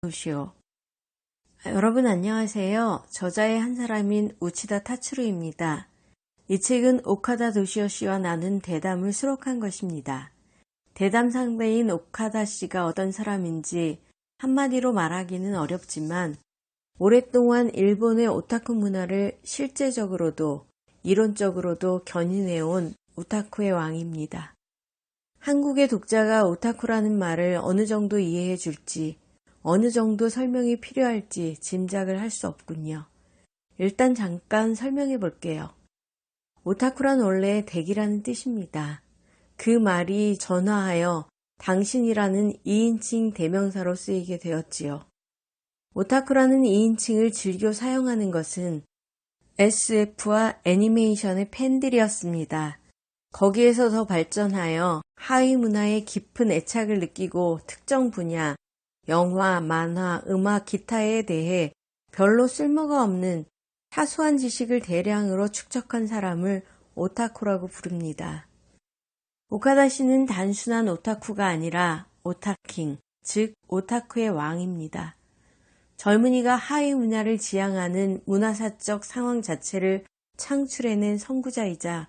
도시오. 여러분 안녕하세요. 저자의 한 사람인 우치다 타츠루입니다. 이 책은 오카다 도시오 씨와 나눈 대담을 수록한 것입니다. 대담 상대인 오카다 씨가 어떤 사람인지 한마디로 말하기는 어렵지만 오랫동안 일본의 오타쿠 문화를 실제적으로도 이론적으로도 견인해온 오타쿠의 왕입니다. 한국의 독자가 오타쿠라는 말을 어느 정도 이해해 줄지 어느 정도 설명이 필요할지 짐작을 할 수 없군요. 일단 잠깐 설명해 볼게요. 오타쿠란 원래 댁이라는 뜻입니다. 그 말이 전화하여 당신이라는 2인칭 대명사로 쓰이게 되었지요. 오타쿠라는 2인칭을 즐겨 사용하는 것은 SF와 애니메이션의 팬들이었습니다. 거기에서 더 발전하여 하위 문화에 깊은 애착을 느끼고 특정 분야, 영화, 만화, 음악, 기타에 대해 별로 쓸모가 없는 사소한 지식을 대량으로 축적한 사람을 오타쿠라고 부릅니다. 오카다 씨는 단순한 오타쿠가 아니라 오타킹, 즉 오타쿠의 왕입니다. 젊은이가 하위 문화를 지향하는 문화사적 상황 자체를 창출해낸 선구자이자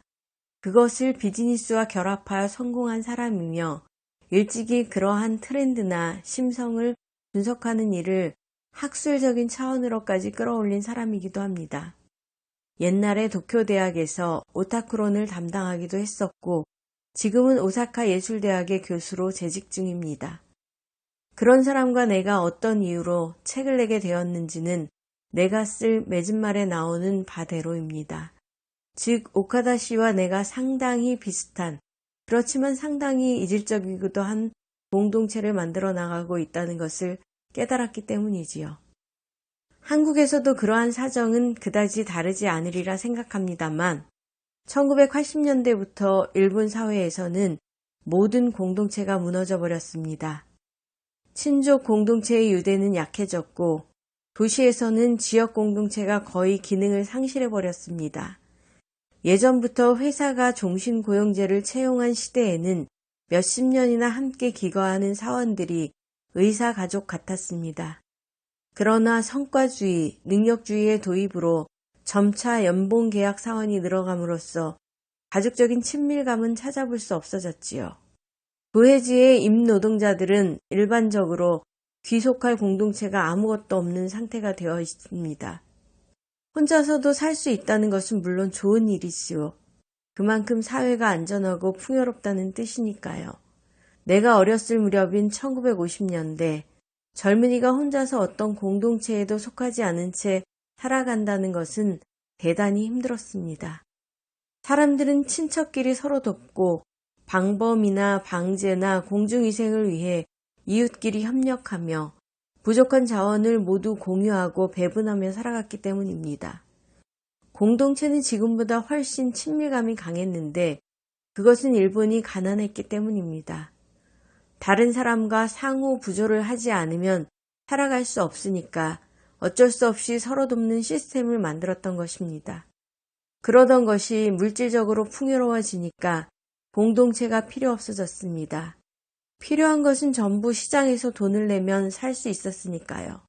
그것을 비즈니스와 결합하여 성공한 사람이며 일찍이 그러한 트렌드나 심성을 분석하는 일을 학술적인 차원으로까지 끌어올린 사람이기도 합니다. 옛날에 도쿄대학에서 오타쿠론을 담당하기도 했었고 지금은 오사카 예술대학의 교수로 재직 중입니다. 그런 사람과 내가 어떤 이유로 책을 내게 되었는지는 내가 쓸 맺은말에 나오는 바대로입니다. 즉 오카다 씨와 내가 상당히 비슷한 그렇지만 상당히 이질적이기도 한 공동체를 만들어 나가고 있다는 것을 깨달았기 때문이지요. 한국에서도 그러한 사정은 그다지 다르지 않으리라 생각합니다만 1980년대부터 일본 사회에서는 모든 공동체가 무너져 버렸습니다. 친족 공동체의 유대는 약해졌고 도시에서는 지역 공동체가 거의 기능을 상실해 버렸습니다. 예전부터 회사가 종신고용제를 채용한 시대에는 몇십 년이나 함께 기거하는 사원들이 의사 가족 같았습니다. 그러나 성과주의, 능력주의의 도입으로 점차 연봉 계약 사원이 늘어감으로써 가족적인 친밀감은 찾아볼 수 없어졌지요. 도해지의 임노동자들은 일반적으로 귀속할 공동체가 아무것도 없는 상태가 되어 있습니다. 혼자서도 살 수 있다는 것은 물론 좋은 일이지요. 그만큼 사회가 안전하고 풍요롭다는 뜻이니까요. 내가 어렸을 무렵인 1950년대 젊은이가 혼자서 어떤 공동체에도 속하지 않은 채 살아간다는 것은 대단히 힘들었습니다. 사람들은 친척끼리 서로 돕고 방범이나 방제나 공중위생을 위해 이웃끼리 협력하며 부족한 자원을 모두 공유하고 배분하며 살아갔기 때문입니다. 공동체는 지금보다 훨씬 친밀감이 강했는데 그것은 일본이 가난했기 때문입니다. 다른 사람과 상호 부조를 하지 않으면 살아갈 수 없으니까 어쩔 수 없이 서로 돕는 시스템을 만들었던 것입니다. 그러던 것이 물질적으로 풍요로워지니까 공동체가 필요 없어졌습니다. 필요한 것은 전부 시장에서 돈을 내면 살 수 있었으니까요.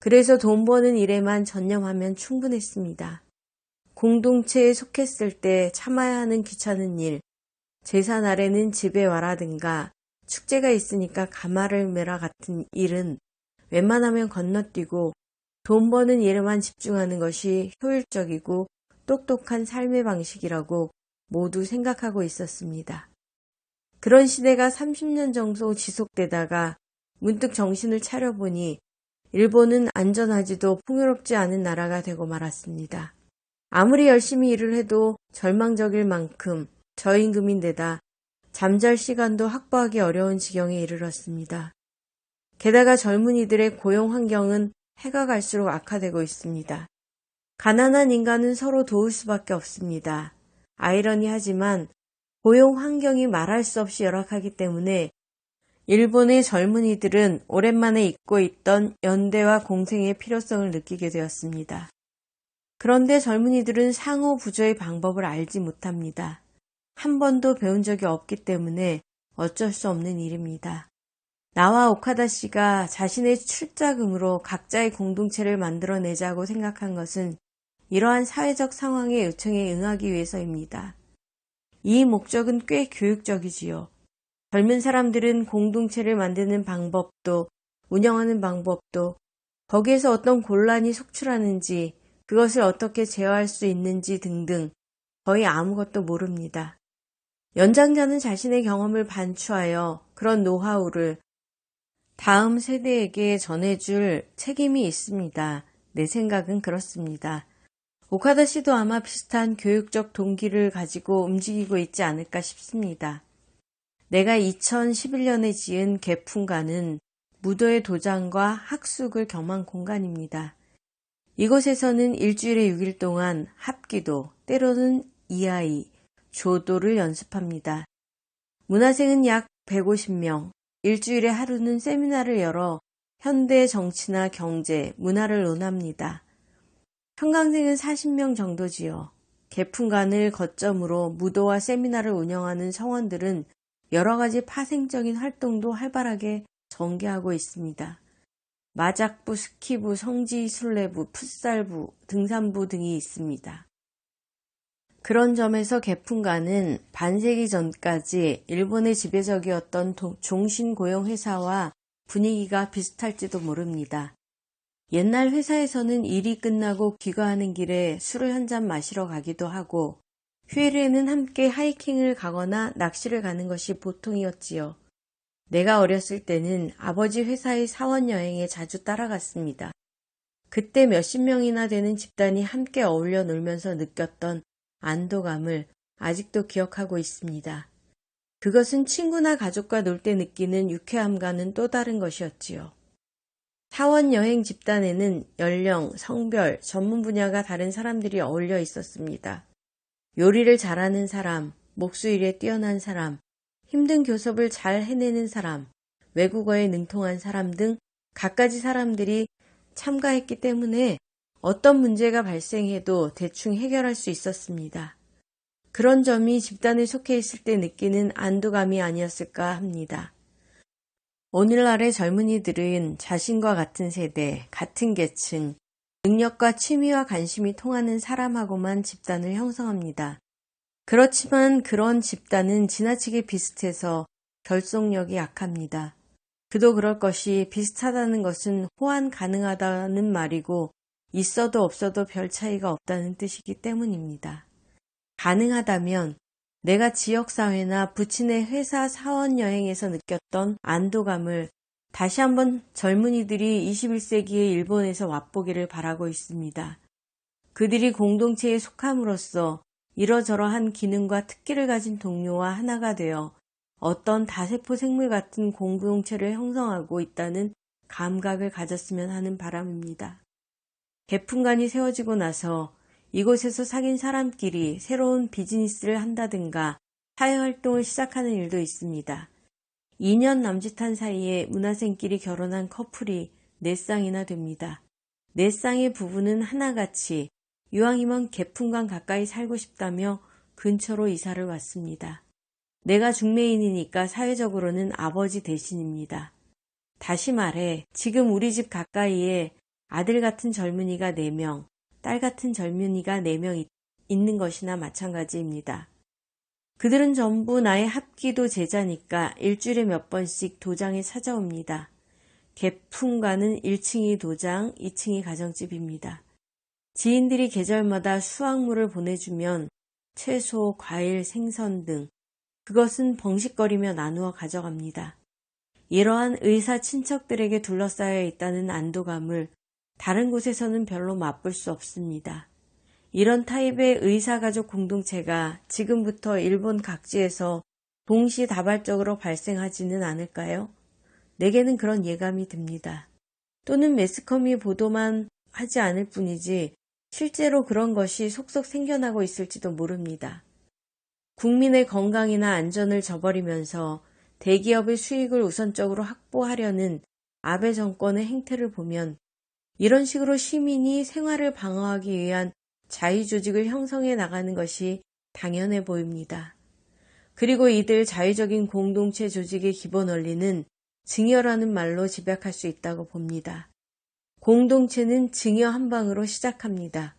그래서 돈 버는 일에만 전념하면 충분했습니다. 공동체에 속했을 때 참아야 하는 귀찮은 일, 제사 날에는 집에 와라든가 축제가 있으니까 가마를 메라 같은 일은 웬만하면 건너뛰고 돈 버는 일에만 집중하는 것이 효율적이고 똑똑한 삶의 방식이라고 모두 생각하고 있었습니다. 그런 시대가 30년 정도 지속되다가 문득 정신을 차려보니 일본은 안전하지도 풍요롭지 않은 나라가 되고 말았습니다. 아무리 열심히 일을 해도 절망적일 만큼 저임금인데다 잠잘 시간도 확보하기 어려운 지경에 이르렀습니다. 게다가 젊은이들의 고용 환경은 해가 갈수록 악화되고 있습니다. 가난한 인간은 서로 도울 수밖에 없습니다. 아이러니하지만 고용 환경이 말할 수 없이 열악하기 때문에 일본의 젊은이들은 오랜만에 잊고 있던 연대와 공생의 필요성을 느끼게 되었습니다. 그런데 젊은이들은 상호 부조의 방법을 알지 못합니다. 한 번도 배운 적이 없기 때문에 어쩔 수 없는 일입니다. 나와 오카다 씨가 자신의 출자금으로 각자의 공동체를 만들어내자고 생각한 것은 이러한 사회적 상황의 요청에 응하기 위해서입니다. 이 목적은 꽤 교육적이지요. 젊은 사람들은 공동체를 만드는 방법도 운영하는 방법도 거기에서 어떤 곤란이 속출하는지 그것을 어떻게 제어할 수 있는지 등등 거의 아무것도 모릅니다. 연장자는 자신의 경험을 반추하여 그런 노하우를 다음 세대에게 전해줄 책임이 있습니다. 내 생각은 그렇습니다. 오카다 씨도 아마 비슷한 교육적 동기를 가지고 움직이고 있지 않을까 싶습니다. 내가 2011년에 지은 개풍가는 무도의 도장과 학숙을 겸한 공간입니다. 이곳에서는 일주일에 6일 동안 합기도, 때로는 이하이, 조도를 연습합니다. 문화생은 약 150명, 일주일에 하루는 세미나를 열어 현대 정치나 경제, 문화를 논합니다. 평강생은 40명 정도지요. 개풍관을 거점으로 무도와 세미나를 운영하는 성원들은 여러 가지 파생적인 활동도 활발하게 전개하고 있습니다. 마작부, 스키부, 성지순례부, 풋살부, 등산부 등이 있습니다. 그런 점에서 개풍가는 반세기 전까지 일본의 지배적이었던 종신고용회사와 분위기가 비슷할지도 모릅니다. 옛날 회사에서는 일이 끝나고 귀가하는 길에 술을 한 잔 마시러 가기도 하고 휴일에는 함께 하이킹을 가거나 낚시를 가는 것이 보통이었지요. 내가 어렸을 때는 아버지 회사의 사원 여행에 자주 따라갔습니다. 그때 몇십 명이나 되는 집단이 함께 어울려 놀면서 느꼈던 안도감을 아직도 기억하고 있습니다. 그것은 친구나 가족과 놀 때 느끼는 유쾌함과는 또 다른 것이었지요. 사원 여행 집단에는 연령, 성별, 전문 분야가 다른 사람들이 어울려 있었습니다. 요리를 잘하는 사람, 목수일에 뛰어난 사람, 힘든 교섭을 잘 해내는 사람, 외국어에 능통한 사람 등 갖가지 사람들이 참가했기 때문에 어떤 문제가 발생해도 대충 해결할 수 있었습니다. 그런 점이 집단에 속해 있을 때 느끼는 안도감이 아니었을까 합니다. 오늘날의 젊은이들은 자신과 같은 세대, 같은 계층, 능력과 취미와 관심이 통하는 사람하고만 집단을 형성합니다. 그렇지만 그런 집단은 지나치게 비슷해서 결속력이 약합니다. 그도 그럴 것이 비슷하다는 것은 호환 가능하다는 말이고 있어도 없어도 별 차이가 없다는 뜻이기 때문입니다. 가능하다면 내가 지역사회나 부친의 회사 사원 여행에서 느꼈던 안도감을 다시 한번 젊은이들이 21세기의 일본에서 맛보기를 바라고 있습니다. 그들이 공동체에 속함으로써 이러저러한 기능과 특기를 가진 동료와 하나가 되어 어떤 다세포 생물 같은 공동체를 형성하고 있다는 감각을 가졌으면 하는 바람입니다. 개풍관이 세워지고 나서 이곳에서 사귄 사람끼리 새로운 비즈니스를 한다든가 사회 활동을 시작하는 일도 있습니다. 2년 남짓한 사이에 문화생끼리 결혼한 커플이 4쌍이나 됩니다. 4쌍의 부부는 하나같이 유황이면 개풍관 가까이 살고 싶다며 근처로 이사를 왔습니다. 내가 중매인이니까 사회적으로는 아버지 대신입니다. 다시 말해 지금 우리 집 가까이에 아들 같은 젊은이가 4명, 딸 같은 젊은이가 4명 있는 것이나 마찬가지입니다. 그들은 전부 나의 합기도 제자니까 일주일에 몇 번씩 도장에 찾아옵니다. 개풍가는 1층이 도장, 2층이 가정집입니다. 지인들이 계절마다 수확물을 보내주면 채소, 과일, 생선 등 그것은 벙식거리며 나누어 가져갑니다. 이러한 의사 친척들에게 둘러싸여 있다는 안도감을 다른 곳에서는 별로 맛볼 수 없습니다. 이런 타입의 의사가족 공동체가 지금부터 일본 각지에서 동시다발적으로 발생하지는 않을까요? 내게는 그런 예감이 듭니다. 또는 매스컴이 보도만 하지 않을 뿐이지 실제로 그런 것이 속속 생겨나고 있을지도 모릅니다. 국민의 건강이나 안전을 저버리면서 대기업의 수익을 우선적으로 확보하려는 아베 정권의 행태를 보면 이런 식으로 시민이 생활을 방어하기 위한 자유조직을 형성해 나가는 것이 당연해 보입니다. 그리고 이들 자유적인 공동체 조직의 기본 원리는 증여라는 말로 집약할 수 있다고 봅니다. 공동체는 증여 한 방으로 시작합니다.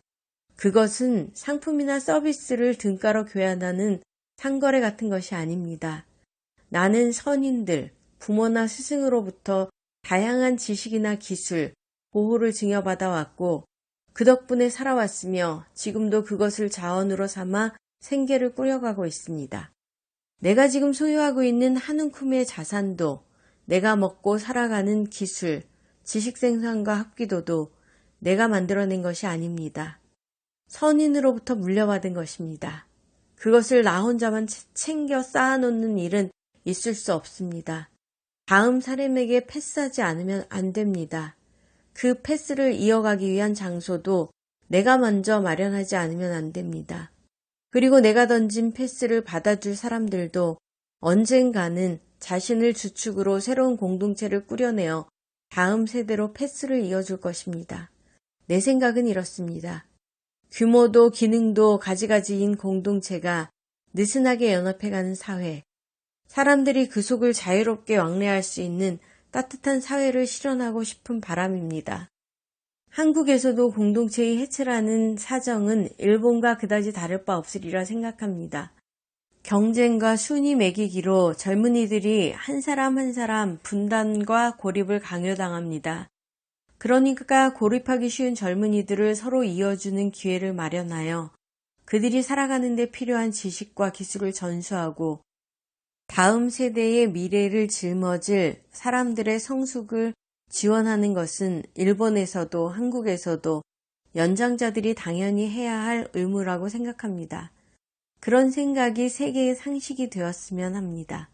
그것은 상품이나 서비스를 등가로 교환하는 상거래 같은 것이 아닙니다. 나는 선인들, 부모나 스승으로부터 다양한 지식이나 기술, 보호를 증여받아 왔고 그 덕분에 살아왔으며 지금도 그것을 자원으로 삼아 생계를 꾸려가고 있습니다. 내가 지금 소유하고 있는 한 움큼의 자산도 내가 먹고 살아가는 기술, 지식 생산과 합기도도 내가 만들어낸 것이 아닙니다. 선인으로부터 물려받은 것입니다. 그것을 나 혼자만 챙겨 쌓아놓는 일은 있을 수 없습니다. 다음 사람에게 패스하지 않으면 안 됩니다. 그 패스를 이어가기 위한 장소도 내가 먼저 마련하지 않으면 안 됩니다. 그리고 내가 던진 패스를 받아줄 사람들도 언젠가는 자신을 주축으로 새로운 공동체를 꾸려내어 다음 세대로 패스를 이어줄 것입니다. 내 생각은 이렇습니다. 규모도 기능도 가지가지인 공동체가 느슨하게 연합해가는 사회, 사람들이 그 속을 자유롭게 왕래할 수 있는 따뜻한 사회를 실현하고 싶은 바람입니다. 한국에서도 공동체의 해체라는 사정은 일본과 그다지 다를 바 없으리라 생각합니다. 경쟁과 순위 매기기로 젊은이들이 한 사람 한 사람 분단과 고립을 강요당합니다. 그러니까 고립하기 쉬운 젊은이들을 서로 이어주는 기회를 마련하여 그들이 살아가는 데 필요한 지식과 기술을 전수하고 다음 세대의 미래를 짊어질 사람들의 성숙을 지원하는 것은 일본에서도 한국에서도 연장자들이 당연히 해야 할 의무라고 생각합니다. 그런 생각이 세계의 상식이 되었으면 합니다.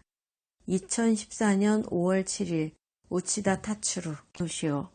2014년 5월 7일 우치다 타츠루 도시오